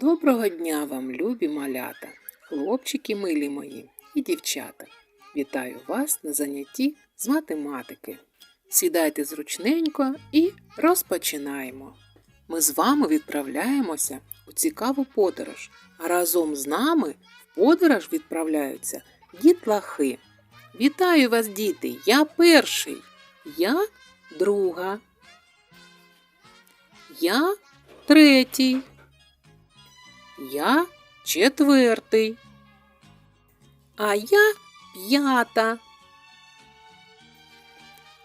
Доброго дня вам, любі малята, хлопчики милі мої і дівчата. Вітаю вас на занятті з математики. Сідайте зручненько і розпочинаємо. Ми з вами відправляємося у цікаву подорож, а разом з нами в подорож відправляються дітлахи. Вітаю вас, діти! Я перший, я друга, я третій. Я четвертий. А я п'ята.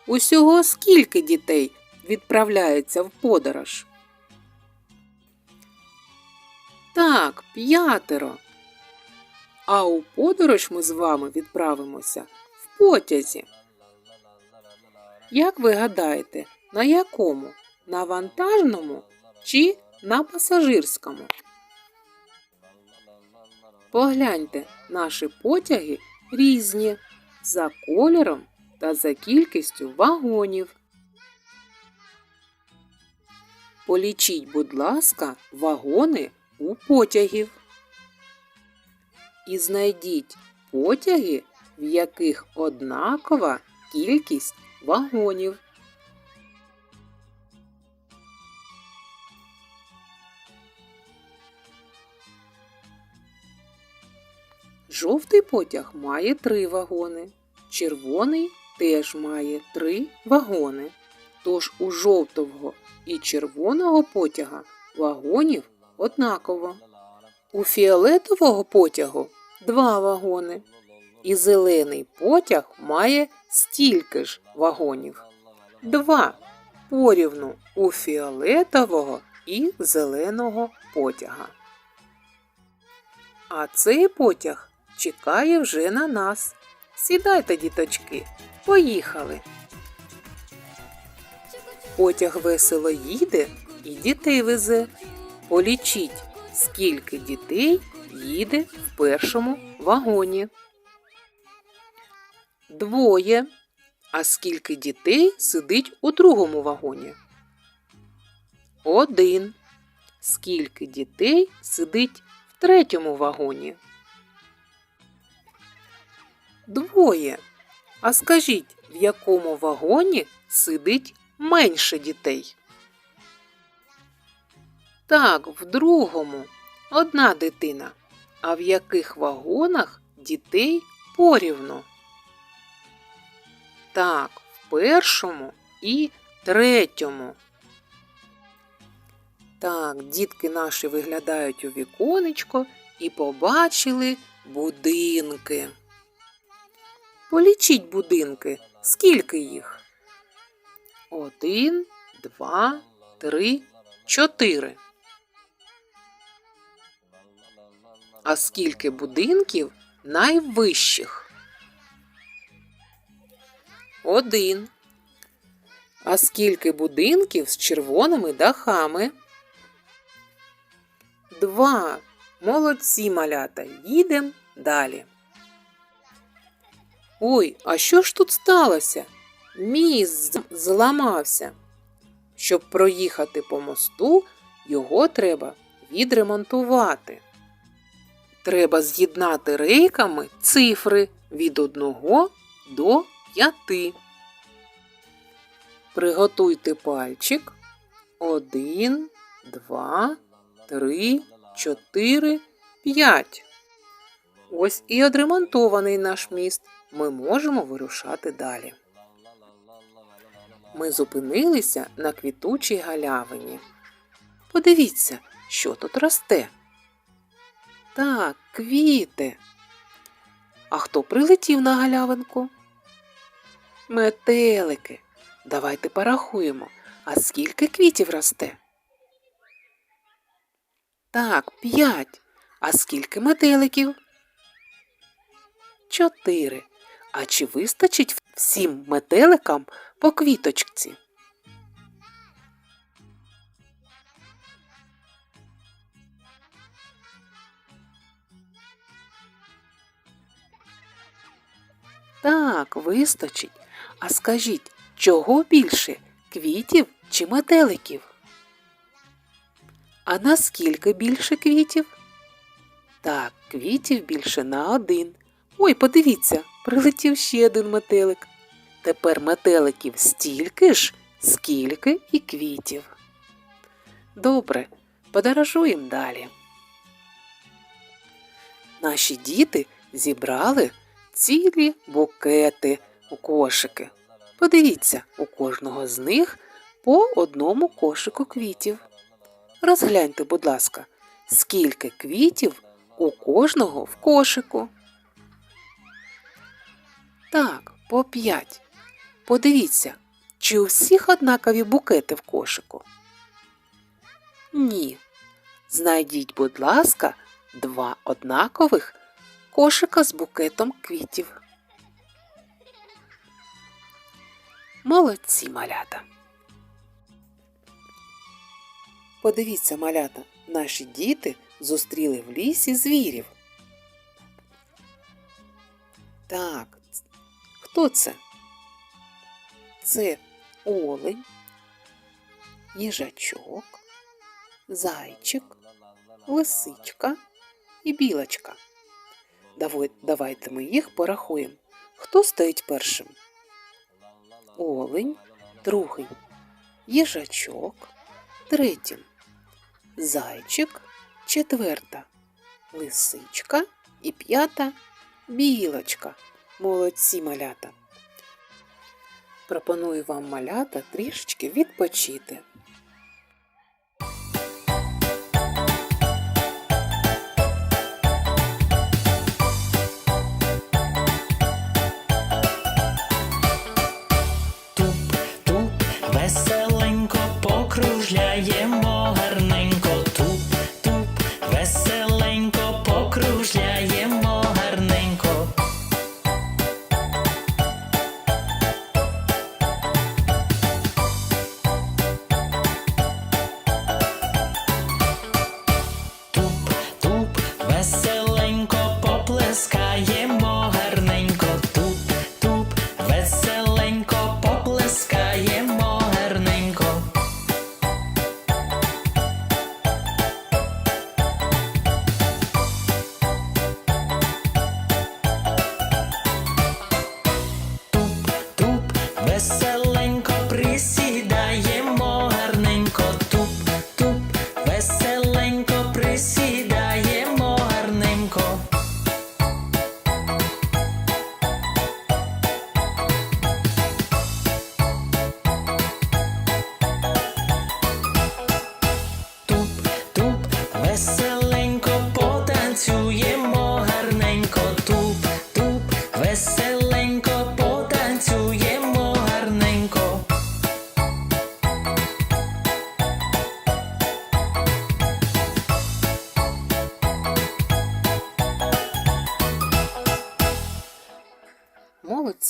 Усього скільки дітей відправляється в подорож? Так, п'ятеро. А у подорож ми з вами відправимося в потязі. Як ви гадаєте, на якому? На вантажному чи на пасажирському? Погляньте, наші потяги різні за кольором та за кількістю вагонів. Полічіть, будь ласка, вагони у потягів. І знайдіть потяги, в яких однакова кількість вагонів. Жовтий потяг має три вагони. Червоний теж має три вагони. Тож у жовтого і червоного потяга вагонів однаково. У фіолетового потягу два вагони. І зелений потяг має стільки ж вагонів. Два порівну у фіолетового і зеленого потяга. А цей потяг чекає вже на нас. Сідайте, діточки, поїхали. Потяг весело їде і дітей везе. Полічіть, скільки дітей їде в першому вагоні. Двоє. А скільки дітей сидить у другому вагоні? Один. Скільки дітей сидить в третьому вагоні? Двоє. А скажіть, в якому вагоні сидить менше дітей? Так, в другому одна дитина. А в яких вагонах дітей порівну? Так, в першому і третьому. Так, дітки наші виглядають у віконечко і побачили будинки. Полічіть будинки. Скільки їх? Один, два, три, чотири. А скільки будинків найвищих? Один. А скільки будинків з червоними дахами? Два. Молодці малята. Їдемо далі. Ой, а що ж тут сталося? Міст зламався. Щоб проїхати по мосту, його треба відремонтувати. Треба з'єднати рейками цифри від 1 до 5. Приготуйте пальчик. 1, 2, 3, 4, 5. Ось і одремонтований наш міст. Ми можемо вирушати далі. Ми зупинилися на квітучій галявині. Подивіться, що тут росте. Так, квіти. А хто прилетів на галявинку? Метелики. Давайте порахуємо, а скільки квітів росте? Так, п'ять. А скільки метеликів? Чотири. А чи вистачить всім метеликам по квіточці? Так, вистачить. А скажіть, чого більше квітів чи метеликів? А наскільки більше квітів? Так, квітів більше на один. Ой, подивіться, прилетів ще один метелик. Тепер метеликів стільки ж, скільки і квітів. Добре, подорожуємо далі. Наші діти зібрали цілі букети у кошики. Подивіться, у кожного з них по одному кошику квітів. Розгляньте, будь ласка, скільки квітів у кожного в кошику. Так, по п'ять. Подивіться, чи у всіх однакові букети в кошику? Ні. Знайдіть, будь ласка, два однакових кошика з букетом квітів. Молодці малята. Подивіться, малята, наші діти зустріли в лісі звірів. Так, хто це? Це олень, їжачок, зайчик, лисичка і білочка. Давай- Давайте ми їх порахуємо. Хто стоїть першим? Олень, другий, їжачок, третім, зайчик, четверта, лисичка і п'ята білочка. Молодці малята. Пропоную вам малята трішечки відпочити. Туп-туп, веселенько покружляємо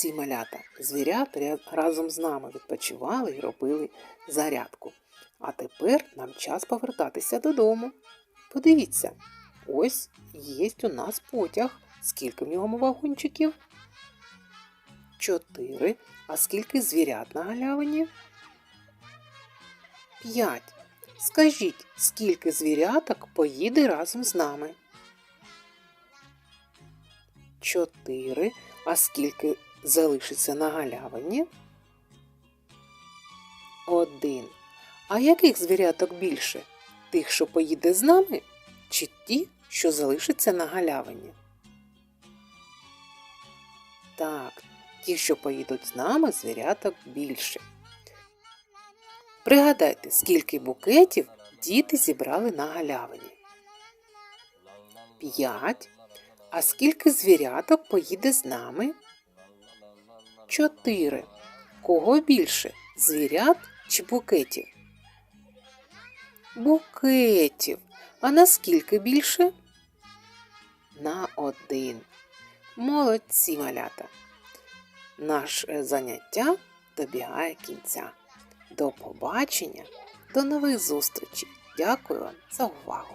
Молодці малята, звірята разом з нами відпочивали і робили зарядку. А тепер нам час повертатися додому. Подивіться, ось є у нас потяг. Скільки в ньому вагончиків? Чотири. А скільки звірят на галявині? П'ять. Скажіть, скільки звіряток поїде разом з нами? Чотири. А скільки залишиться на галявині? Один. А яких звіряток більше? Тих, що поїде з нами, чи ті, що залишаться на галявині? Так, ті, що поїдуть з нами, звіряток більше. Пригадайте, скільки букетів діти зібрали на галявині. П'ять. А скільки звіряток поїде з нами? Чотири. Кого більше? Звірят чи букетів? Букетів. А наскільки більше? На один. Молодці малята. Наше заняття добігає кінця. До побачення, до нових зустрічей. Дякую вам за увагу!